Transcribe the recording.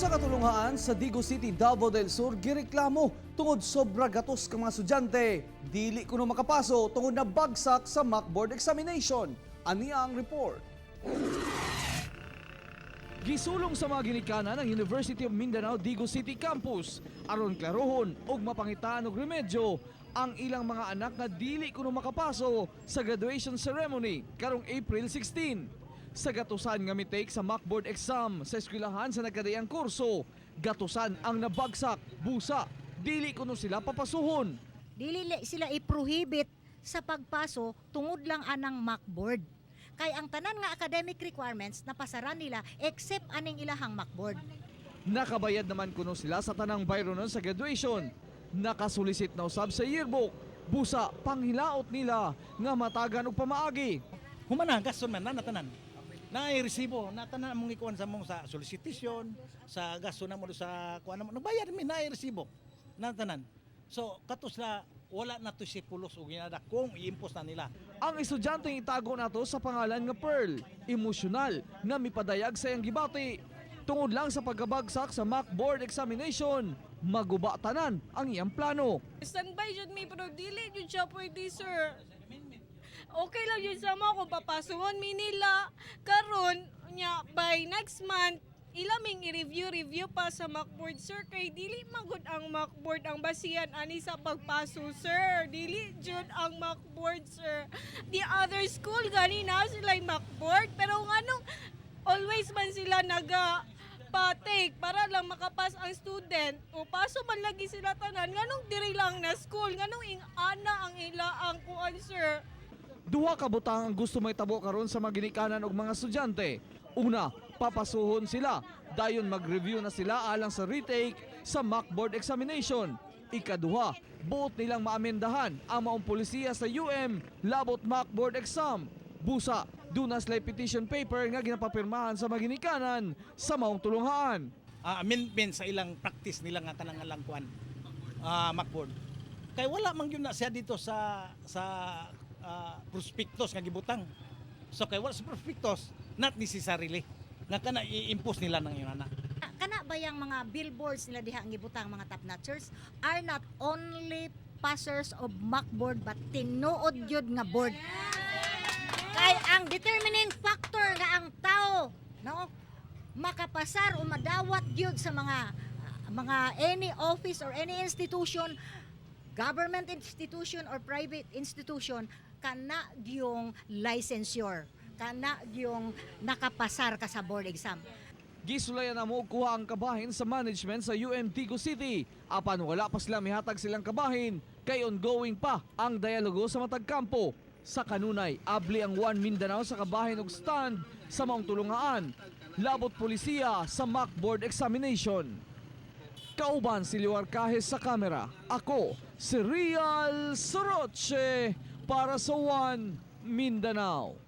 Usa ka sa Digo City, Davao del Sur gireklamo tungod sobra gatos ka mga estudyante. Dili kuno makapaso tungod na bagsak sa mock board examination. Aniya ang report. Gisulong sa mga ginikanan ng University of Mindanao Digo City Campus aron klarohon og mapangitaan og remedyo ang ilang mga anak na dili kuno makapaso sa graduation ceremony karong April 16. Sa gatusan nga mitake sa mock board exam sa eskwelahan sa nagkadayang kurso, gatusan ang nabagsak, busa, dili kuno sila papasuhon. Dili li- sila i-prohibit sa pagpaso tungod lang anang MacBoard. Kay ang tanan nga academic requirements napasaran nila except aning ilahang MacBoard. Nakabayad naman kuno sila sa tanang bayronon sa graduation. Nakasulisit na usab sa yearbook. Busa, panghilaot nila nga matagan og pamaagi. Humana, gasto man na natanan. Na resibo, natanan mong ikuan sa mong sa solicitation, sa gasto na mo sa kuan mo. Nabayad mi na resibo. Natanan. So katos na wala na to si pulos og ginada kung i-impose na nila. Ang estudyanteng itago nato sa pangalan nga Pearl, emosyonal nga mipadayag sa iyang gibati. Tungod lang sa pagkabagsak sa mock board examination, maguba tanan ang iyang plano. Standby jud mi pero dili jud siya pwede sir. Okay lang yun sa mo kung papasuhon mi nila. Karon nya by next month ilaming i-review review pa sa MacBoard sir. Kay dili magud ang MacBoard ang basihan ani sa pagpaso sir. Dili jud ang MacBoard sir. The other school gani na sila MacBoard. Pero nganong always man sila naga pa-take para lang makapas ang student o paso man lagi sila tanan nganong diri lang na school nganong ing ana ang ila ang kuan sir Duha ka butang ang gusto may tabo karon sa mga ginikanan og mga estudyante. Una, papasuhon sila. Dayon mag-review na sila alang sa retake sa mock board examination. Ikaduha, buot nilang maamendahan ang maong polisiya sa UM labot mock board exam. Busa, dunas lay petition paper nga ginapapirmahan sa mga ginikanan sa maong tulunghaan. Ah, amendment sa ilang practice nila nga kanang alang kuan. Ah, Macboard. Kay wala man gyud na siya dito sa sa ah, prospectus nga gibutang. So kay wala sa prospectus, not necessarily nga kana i-impose nila ng yun ana. Kana ba yung mga billboards nila diha ang gibutang mga top notchers are not only passers of MacBoard but tinuod yun nga board. Kay ang determining factor nga ang tao, no, makapasar o madawat yun sa mga mga any office or any institution government institution or private institution kana yung licensure kana yung nakapasar ka sa board exam Gisulayan na mo kuha ang kabahin sa management sa UM Tigo City. Apan wala pa sila mihatag silang kabahin kay ongoing pa ang dialogo sa matag kampo. Sa kanunay, abli ang One Mindanao sa kabahin og stand sa maong tulungaan. Labot polisiya sa mock board examination. Kauban si Liwar Kahes sa kamera. Ako, si Real Soroche para sa One Mindanao.